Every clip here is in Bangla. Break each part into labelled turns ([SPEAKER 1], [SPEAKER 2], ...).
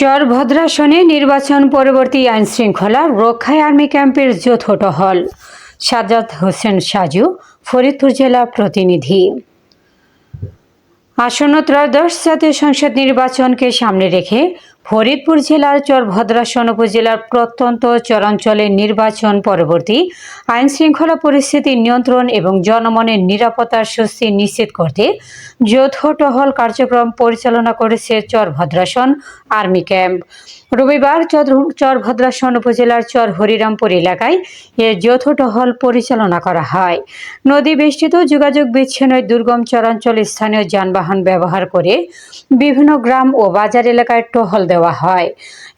[SPEAKER 1] চর ভদ্রাসনে নির্বাচন পরবর্তী আইন শৃঙ্খলা রক্ষায় আর্মি ক্যাম্পের যৌথ টহল। সাজাদ হোসেন সাজু, ফরিদপুর জেলা প্রতিনিধি। আসন্ন ত্রয়োদশ জাতীয় সংসদ নির্বাচনকে সামনে রেখে ফরিদপুর জেলার চরভদ্রাসন উপজেলার প্রত্যন্ত চরাঞ্চলের নির্বাচন পরবর্তী আইন শৃঙ্খলা পরিস্থিতি নিয়ন্ত্রণ এবং জনমনের নিরাপত্তার স্বস্তি নিশ্চিত করতে যৌথ টহল কার্যক্রম পরিচালনা করেছে চরভদ্রাসন আর্মি ক্যাম্প। রবিবার চর- চরভদ্রাসন উপজেলার চর হরিরামপুর এলাকায় এ যৌথ টহল পরিচালনা করা হয়। নদী বেষ্টিত যোগাযোগ বিচ্ছিন্ন দুর্গম চরাঞ্চল স্থানীয় যানবাহন ব্যবহার করে বিভিন্ন গ্রাম ও বাজার এলাকায় টহল দেওয়া হয়।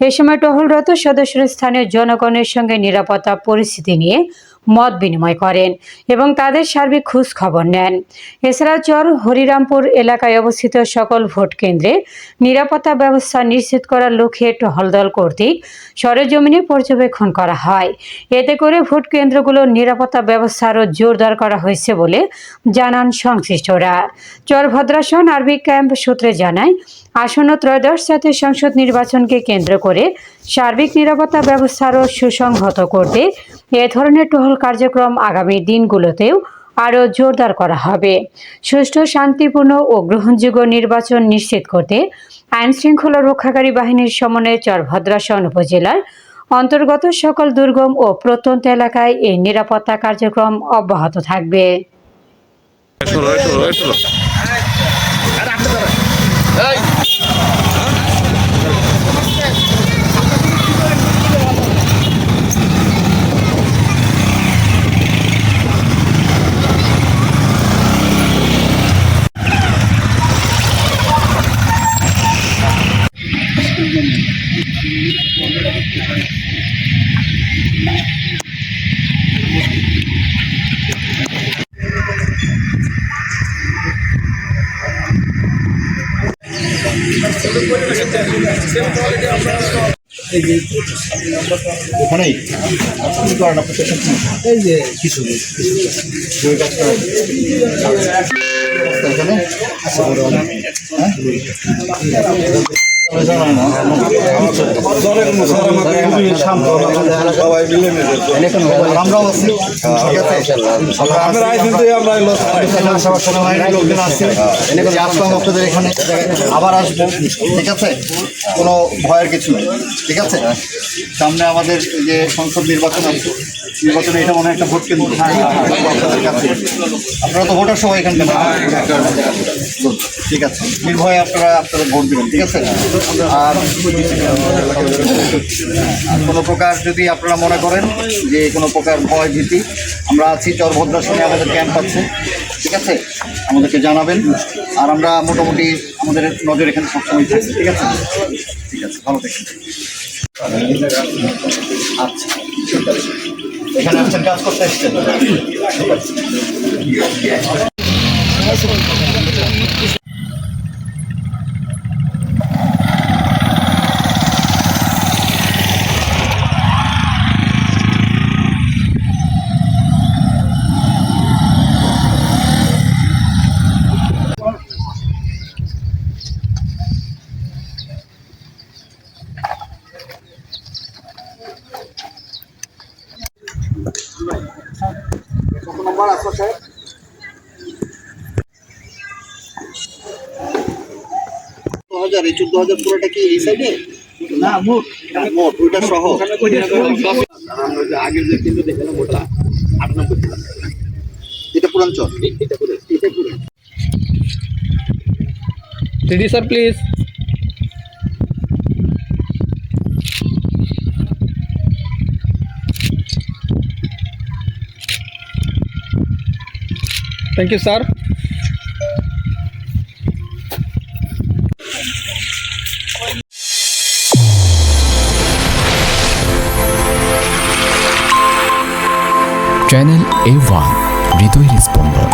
[SPEAKER 1] এ সময় টহলরত সদস্যরা স্থানীয় জনগণের সঙ্গে নিরাপত্তা পরিস্থিতি নিয়ে মত বিনিময় করেন এবং তাদের সার্বিক খোঁজ খবর নেন। এছাড়া চর হরিরামপুর এলাকায় অবস্থিত সকল ভোট কেন্দ্রে নিরাপত্তা ব্যবস্থা নিশ্চিত করার লক্ষ্যে টহল দল কর্তৃক সরেজমিনে পর্যবেক্ষণ করা হয়। এতে করে ভোট কেন্দ্রগুলোর নিরাপত্তা ব্যবস্থা আরও জোরদার করা হয়েছে বলে জানান সংশ্লিষ্টরা। চরভদ্রাসন আরবি ক্যাম্প সূত্রে জানায়, আসন্ন ত্রয়োদশ জাতীয় সংসদ নির্বাচনকে কেন্দ্র করে সার্বিক নিরাপত্তা ব্যবস্থা আরও সুসংহত করতে এ ধরনের টহল কার্যক্রম আগামী দিনগুলোতেও আরও জোরদার করা হবে সুষ্ঠু শান্তিপূর্ণ ও গ্রহণযোগ্য নির্বাচন নিশ্চিত করতে আইন শৃঙ্খলা রক্ষাকারী বাহিনীর সমন্বয়ে চরভদ্রাসন উপজেলার অন্তর্গত সকল দুর্গম ও প্রত্যন্ত এলাকায় এই নিরাপত্তা কার্যক্রম অব্যাহত থাকবে
[SPEAKER 2] শোনো শোনো শোনো
[SPEAKER 3] ওখানেই? করেন আপনি পেশেন্ট
[SPEAKER 4] এই যে কিছু
[SPEAKER 3] কাজ করেন এখানে? আমরাও আছি এখানে আবার আসব ঠিক আছে কোনো ভয়ের কিছু নেই ঠিক আছে সামনে আমাদের যে সংসদ নির্বাচন আছে। নির্বাচনে এটা মনে একটা ভোট কেন্দ্র আপনারা তো ভোটার সবাই এখানকার ঠিক আছে নির্ভয়ে আপনারা আপনারা ভোট দেবেন ঠিক আছে আর আর কোনো প্রকার যদি আপনারা মনে করেন যে কোনো প্রকার ভয় ভীতি আমরা আছি চরভদ্রাসনে আমাদের ক্যাম্প আছে ঠিক আছে আমাদেরকে জানাবেন আর আমরা মোটামুটি আমাদের নজর এখানে সবসময় থাকবে ঠিক আছে ঠিক আছে ভালো থাকবেন আচ্ছা ঠিক আছে এখানে আসছেন কাজ করতে এসছেন। হাজার এই চোদ্দ হাজার পুরোটা কি এই সাইডে না মোট। মোট ওইটা সহ।
[SPEAKER 4] আগের যে দেখালাম ওটা আট নম্বর
[SPEAKER 3] এটা পুরাঞ্চল
[SPEAKER 4] এটা করে এটা
[SPEAKER 2] টিডি sir please thank you sir
[SPEAKER 5] channel A one হৃদয়ের স্পন্দন